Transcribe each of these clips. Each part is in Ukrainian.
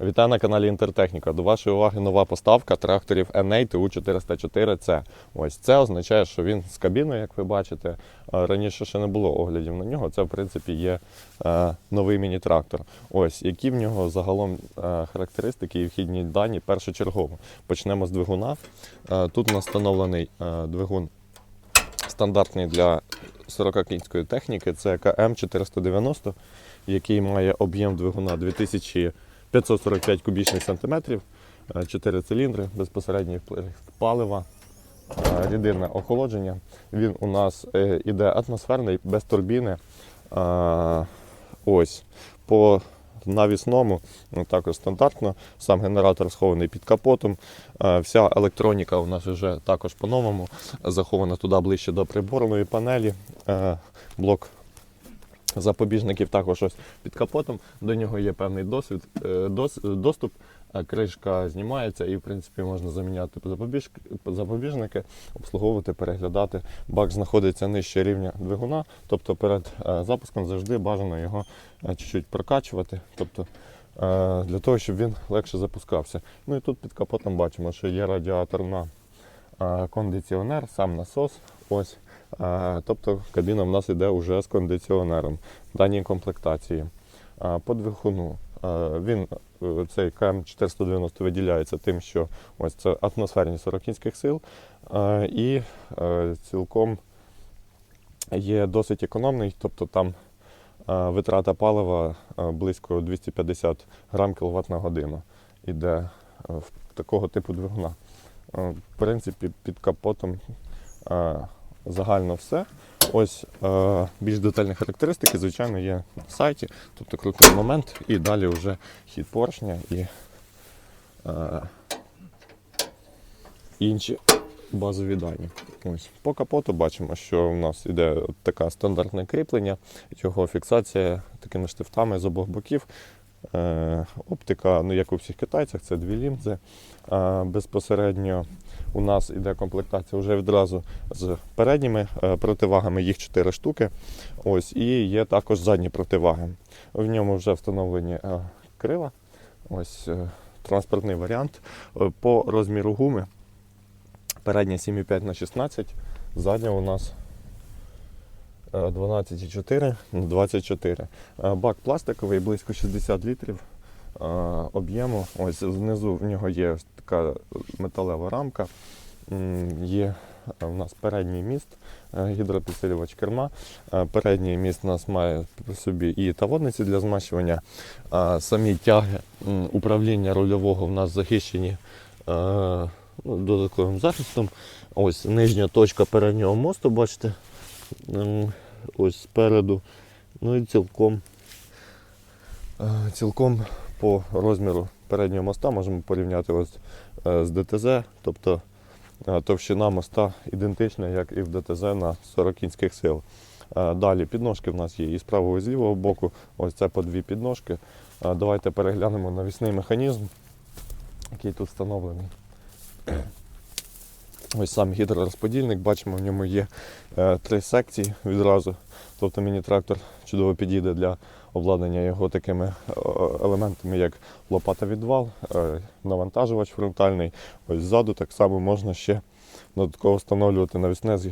Вітаю на каналі Інтертехніка. До вашої уваги нова поставка тракторів NA TU404C. Ось це означає, що він з кабіною, як ви бачите. Раніше ще не було оглядів на нього. Це в принципі є е, новий міні-трактор. Ось які в нього загалом е, характеристики і вхідні дані першочергово. Почнемо з двигуна. Е, тут у нас встановлений е, двигун стандартний для 40 кінської техніки. Це КМ 490, який має об'єм двигуна 2545 кубічних сантиметрів, 4 циліндри, безпосередній вплив палива, е, рідинне охолодження. Він у нас е, іде атмосферний, без турбіни. Е, Ось по навісному, ну, також стандартно. Сам генератор схований під капотом. Е, Вся електроніка у нас вже також по-новому захована туди ближче до приборної панелі. Е, Блок запобіжників також ось під капотом. До нього є певний досвід, е, дос- доступ. Е, Кришка знімається і, в принципі, можна заміняти запобіж- запобіжники, обслуговувати, переглядати. Бак знаходиться нижче рівня двигуна, тобто перед е, запуском завжди бажано його чуть-чуть прокачувати, тобто для того, щоб він легше запускався. Ну і тут під капотом бачимо, що є радіатор на кондиціонер, сам насос. Ось. Тобто кабіна в нас йде вже з кондиціонером в даній комплектації. Е, По двигуну він е, цей КМ490 виділяється тим, що ось це атмосферні 40 кінських сил і е, цілком є досить економний, тобто там е, витрата палива близько 250 грам кВт на годину іде е, в такого типу двигуна. В принципі, під капотом загально все. Ось е, більш детальні характеристики, звичайно, є на сайті. Тобто крутий момент і далі вже хід поршня і е, інші базові дані. Ось. По капоту бачимо, що у нас от таке стандартне кріплення, його фіксація такими штифтами з обох боків. Е, оптика, ну як у всіх китайцях, це дві лінзи. Е, безпосередньо у нас іде комплектація вже відразу з передніми е, противагами, їх 4 штуки. Ось, і є також задні противаги. В ньому вже встановлені крила. Ось транспортний варіант. По розміру гуми передня 7,5 на 16, задня у нас 12,4 на 24. Е, Бак пластиковий, близько 60 літрів е, об'єму. Ось внизу в нього є така металева рамка. Є е, у нас передній міст, е, гідропідсилювач керма. Е, Передній міст у нас має при собі і таводниці для змащування. Самі тяги управління рульового в нас захищені е, ну, додатковим захистом. Ось нижня точка переднього мосту, бачите, ось спереду. Ну і цілком, е, цілком по розміру переднього моста можемо порівняти ось е, з ДТЗ. Тобто е, товщина моста ідентична, як і в ДТЗ на 40 кінських сил. Далі підножки в нас є і з правого, і з лівого боку. Ось це по дві підножки. Давайте переглянемо навісний механізм, який тут встановлений. Ось сам гідророзподільник, бачимо, в ньому є е, три секції відразу. Тобто міні-трактор чудово підійде для обладнання його такими е, елементами, як лопата відвал, е, навантажувач фронтальний. Ось ззаду так само можна ще додатково встановлювати навісне з,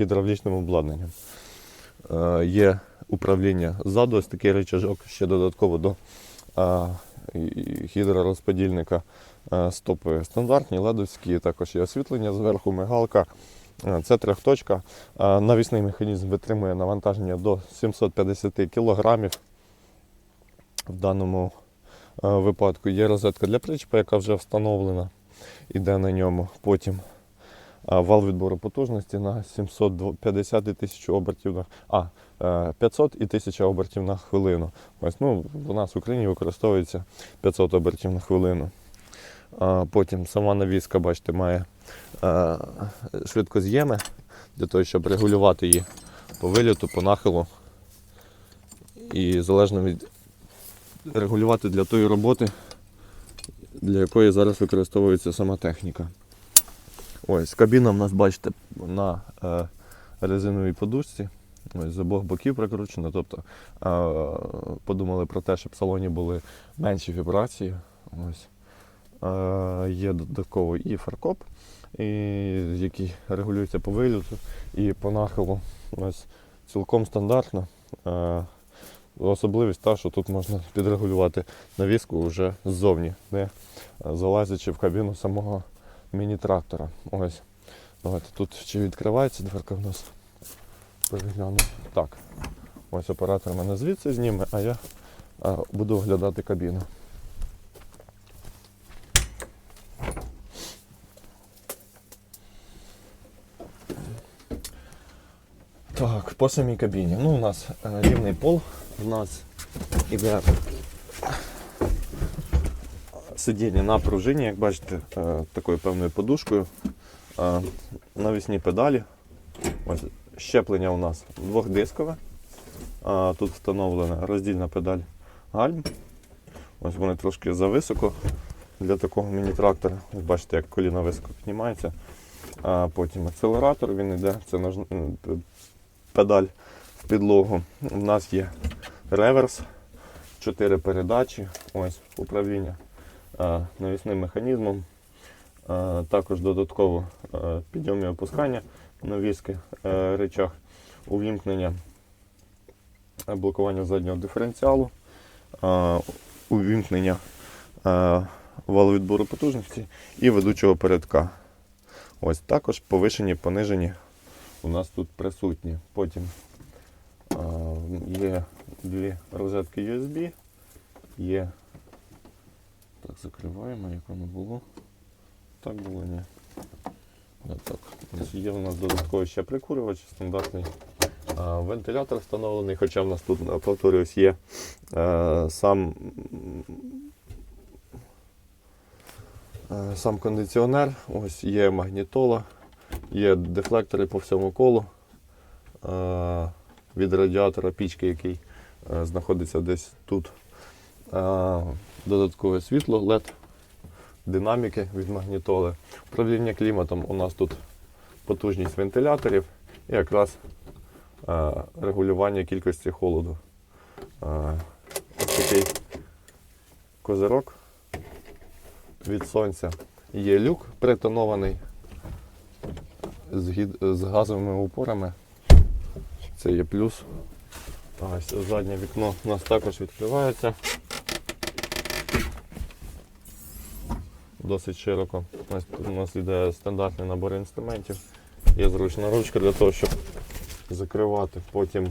гідравлічним обладнанням. Є управління ззаду, ось такий рычажок ще додатково до гідророзподільника. Е, Стопи стандартні, ледовські, також є освітлення зверху, мигалка. Е, Це трьохточка. Е, Навісний механізм витримує навантаження до 750 кг. В даному випадку є розетка для причепа, яка вже встановлена, іде на ньому. Потім вал відбору потужності на 750 і 1000 обертів на а, е, 500 і 1000 обертів на хвилину. Ось, ну, у нас в Україні використовується 500 обертів на хвилину. Потім сама навіска, бачите, має е, швидкоз'єми для того, щоб регулювати її по виліту, по нахилу. І залежно від регулювати для тої роботи, для якої зараз використовується сама техніка. Ось, кабіна в нас, бачите, на е, резиновій подушці. Ось з обох боків прикручено. Тобто е, подумали про те, щоб в салоні були менші вібрації. Ось. Е, є додатково і фаркоп, і, який регулюється по виліту і по нахилу. Ось цілком стандартно. Е, Особливість та, що тут можна підрегулювати навіску вже ззовні, не залазячи в кабіну самого міні-трактора. Ось. Давайте тут чи відкривається дверка в нас. Перегляну. Так. Ось оператор мене звідси зніме, а я буду оглядати кабіну. Так, по самій кабіні. Ну, у нас е, рівний пол, у нас іде сидіння на пружині, як бачите, е, такою певною подушкою. Е, навісні педалі. Ось щеплення у нас двохдискове. Тут встановлена роздільна педаль гальм. Ось вони трошки зависоко для такого міні-трактора. Ось бачите, як коліна високо піднімається. А потім акселератор він йде, це п- педаль в підлогу. У нас є реверс, 4 передачі, ось управління навісним механізмом. Також додатково а, підйом і опускання навіски е, речах, увімкнення е, блокування заднього диференціалу, е, увімкнення е, валовідбору потужності і ведучого передка. Ось також повишені, понижені у нас тут присутні. Потім е, є дві розетки USB, є. Так, закриваємо, як воно було. Так було, ні. Так. Є у нас додатковий ще прикурювач, стандартний а, вентилятор встановлений, хоча в нас тут, а, повторюсь, є е, сам, сам кондиціонер, ось є магнітола, є дефлектори по всьому колу від радіатора пічки, який знаходиться десь тут. Додаткове світло LED динаміки від магнітоли. Управління кліматом у нас тут потужність вентиляторів і якраз е, регулювання кількості холоду. Е, ось такий козирок від сонця. Є люк притонований з, газовими упорами. Це є плюс. Ось заднє вікно у нас також відкривається. Досить широко. Тут у нас йде стандартний набор інструментів. Є зручна ручка для того, щоб закривати. Потім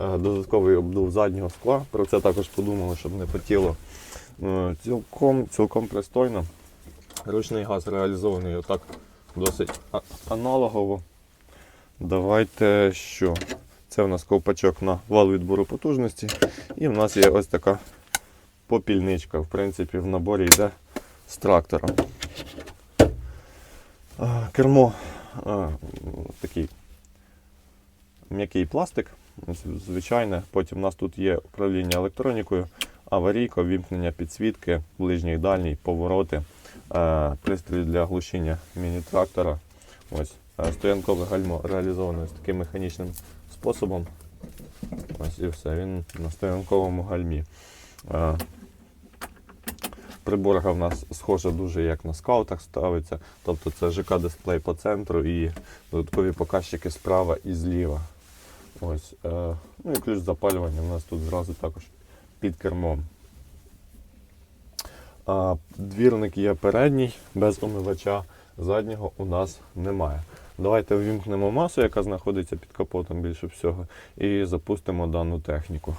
е, додатковий обдув заднього скла. Про це також подумали, щоб не потіло. Е, цілком, цілком пристойно. Ручний газ реалізований отак досить аналогово. Давайте що? Це у нас ковпачок на вал відбору потужності. І в нас є ось така попільничка. В принципі, в наборі йде з трактора. Кермо такий м'який пластик, звичайне. Потім у нас тут є управління електронікою, аварійка, вімкнення підсвітки, ближній дальній, повороти, пристрій для глушіння міні-трактора. Ось стоянкове гальмо реалізоване з таким механічним способом. Ось і все. Він на стоянковому гальмі. Приборка в нас схожа дуже як на скаутах ставиться. Тобто це ЖК-дисплей по центру і додаткові показчики справа і зліва. Ось. Е, ну і ключ запалювання у нас тут зразу також під кермом. А, двірник є передній, без омивача, заднього у нас немає. Давайте ввімкнемо масу, яка знаходиться під капотом більше всього, і запустимо дану техніку.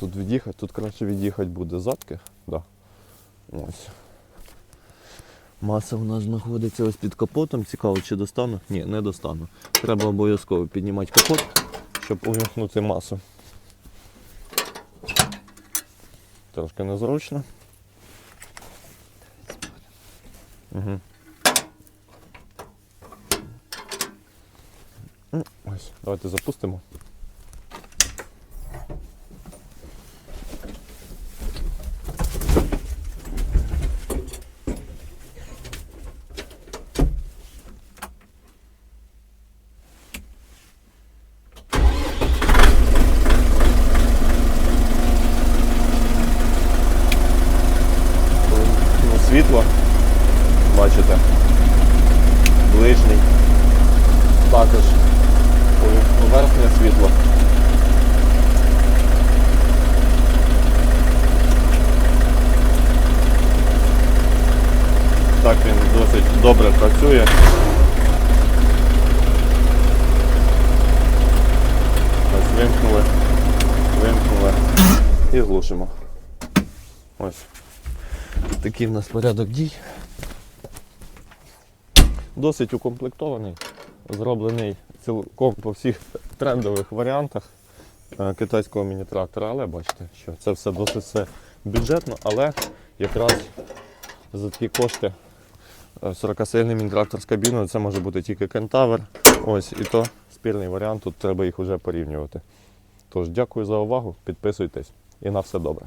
Тут від'їхати? Тут краще від'їхати буде задки. Да. Ось. Маса у нас знаходиться ось під капотом. Цікаво, чи достану? Ні, не достану. Треба обов'язково піднімати капот, щоб увімкнути масу. Трошки незручно. Угу. Ось, давайте запустимо. Ну, світло, бачите, ближній, також верхнє світло. Так він досить добре працює. Ось вимкнули, вимкнули і глушимо. Ось. Такий в нас порядок дій. Досить укомплектований, зроблений цілком по всіх трендових варіантах е, китайського міні-трактора, але бачите, що це все досить все бюджетно, але якраз за такі кошти 40-сильний міні-трактор з кабіною це може бути тільки кентавр. Ось, і то спірний варіант, тут треба їх вже порівнювати. Тож, дякую за увагу, підписуйтесь і на все добре.